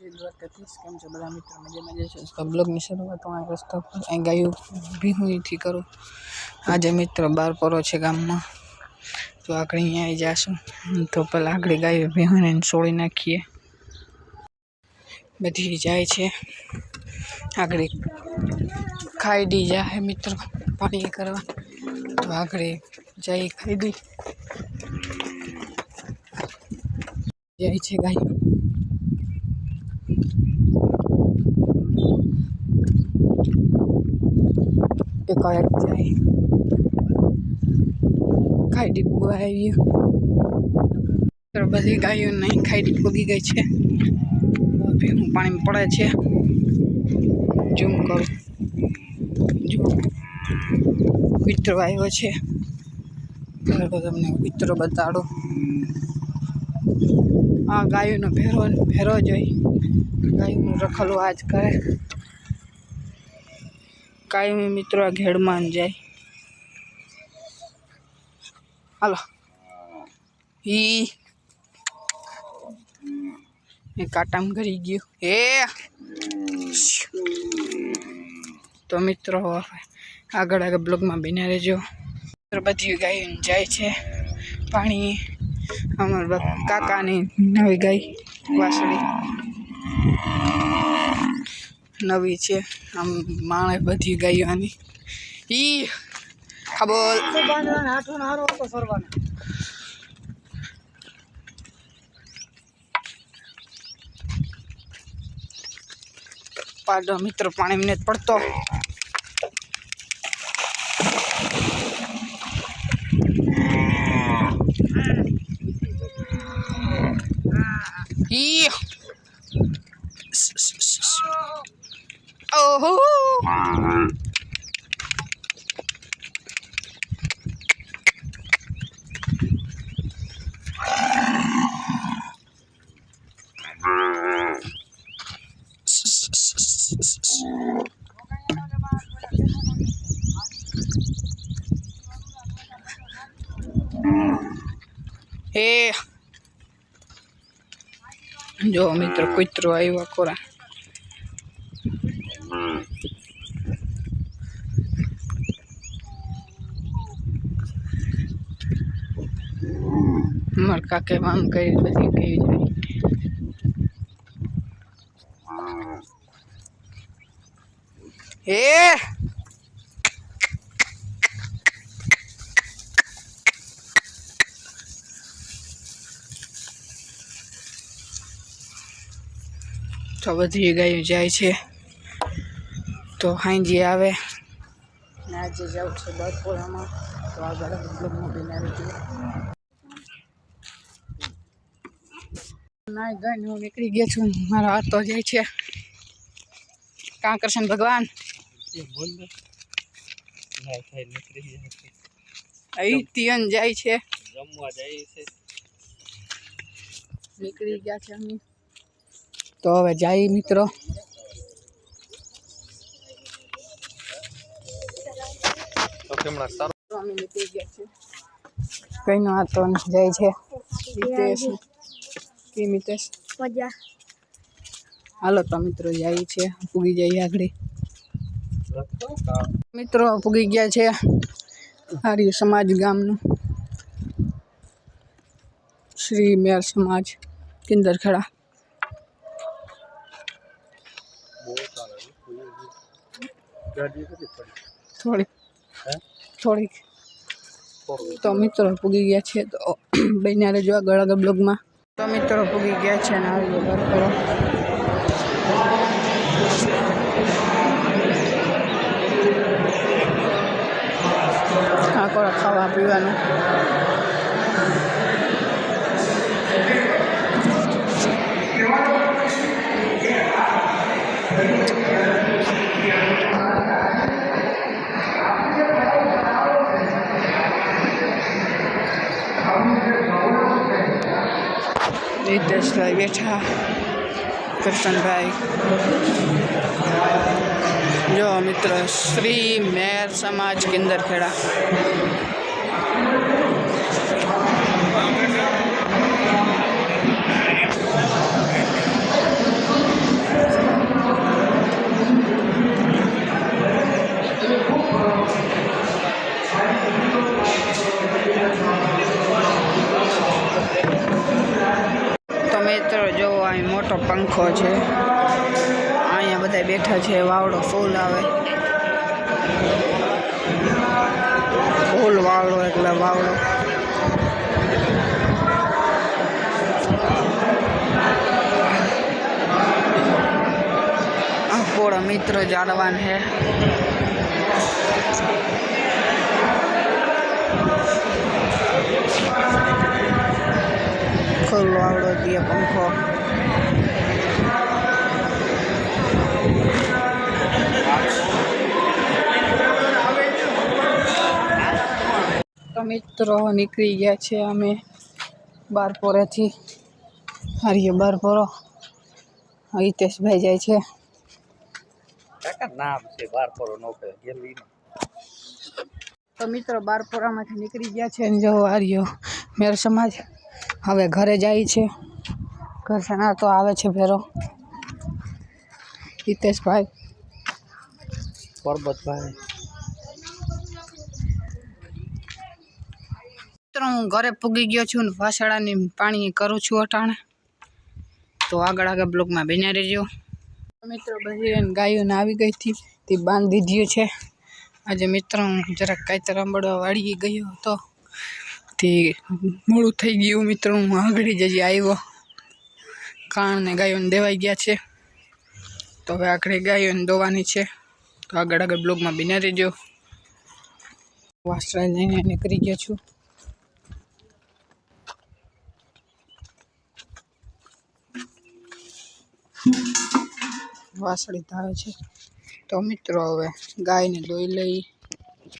જય દ્વારકાધીશ કેમ છો બધા મિત્રો મજામાં જશે તો બ્લોગની શરૂઆત હું આ રસ્તા પર અહીં ગાયું ભીહુંથી કરું આજે મિત્રો બાર પરો છે ગામમાં. તો આગળ અહીંયા આવી જાશું તો પહેલાં આગળ ગાયું ભીહુંને છોડી નાખીએ બધી જાય છે. આગળ ખાઈડી જાય, મિત્રો પાણી કરવા. તો આગળ જઈ ખાઈડી જાય છે ગાયું. એકાએક જાય ખાઈડી પૂગવા આવી બધી ગાયો નહીં ખાઈડી પૂગી ગઈ છે ભીનું પાણીમાં પડે છે જૂમ કરું જો કૂતરો આવ્યો છે તમને કૂતરો બતાડો આ ગાયોનો ભેરો ભેરો જોઈ ગાયોનું રખલું આજ કરે કાયમી મિત્રો, આ ઘેડમાં જાય. હાલો. ઈ. એ કાટામ કરી ગયું. એ. તો મિત્રો આગળ આગળ બ્લોગમાં બિના રહેજો. મિત્રો બધી ગાય જાય છે. પાણી અમારા કાકાની નવી ગાય, વાસળી. નવી છે. આમ માણે બધી ગાયો આની ઈ ખબર. પાડો મિત્ર પાણી મને પડતો ઈ ઓહો એ જો મિત્રો કૂતરો આવ્યો ખોરા મારા કાકે આમ કરી બધી કહી જાય એ! તો બધી ગાયો જાય છે. તો હાંજી આવે. આજે જાઉં છે બપોરામાં. તો આગળ બ્લોગમાં બનાવી દઈએ નાઈ ગઈને હું નીકળી ગયા છું. મારા હાથ તો જાય છે કાં કૃષ્ણ ભગવાન અહીં તિયન જાય છે. જમવા જાય છે. નીકળી ગયા છે અમે. તો હવે જાય મિત્રો. કઈ નો તો જાય છે. મિતેશ. મિતેશ મજા. હાલો તો મિત્રો જાય છે. પૂગી જાય આગળ. મિત્રો પૂગી ગયા છે આર્ય સમાજ ગામનું. શ્રી મેર સમાજ કિંદરખેડા થોડીક. થોડીક. તો મિત્રો પૂગી ગયા છે. તો બન્યા રહેજો આગળ આગળ બ્લોગમાં. તો મિત્રો પૂગી ગયા છે અને આવી વગર કરો કાંકોડા ખાવા પીવાનું. રીતેશભાઈ બેઠા કરશનભાઈ જો મિત્ર શ્રી મેર સમાજ કિંદરખેડા પંખો છે અહીંયા બધા બેઠા છે વાવડો ફૂલ આવે ફૂલ વાવડો એટલે વાવડો આપણો મિત્ર જાળવાન હે ખુલ્લો આવડો દે પંખો મિત્રો નીકળી ગયા છે અમે બારપોરેથી. હારીએ બારપોરો. હિતેશભાઈ જાય છે. નામ છે તો મિત્રો બારપોરામાંથી નીકળી ગયા છે જો આર્યો મેર સમાજ. હવે ઘરે જાય છે. ઘર સણા તો આવે છે ફેરો હિતેશભાઈ. પરબતભાઈ. હું ઘરે પૂગી ગયો છું ને વાસળાની પાણી કરું છું અટાણે. તો આગળ આગળ બ્લોકમાં બેના રહેજો. મિત્રો બધી એને ગાયોને આવી ગઈ હતી, તે બાંધી દીધું છે. આજે મિત્રો હું જરાક કાંઈ રંબડવા વાળી ગયો હતો. તે મોડું થઈ ગયું મિત્રો, હું આગળ જજી આવ્યો. કાણને ગાયોને દેવાઈ ગયા છે. તો હવે આખરે ગાયોને દોવાની છે. તો આગળ આગળ બ્લોગમાં બિના રહેજો. વાસળા જઈને નીકળી ગયો છું. વાસળી ધાવે છે. તો મિત્રો હવે ગાયને દોહી લઈ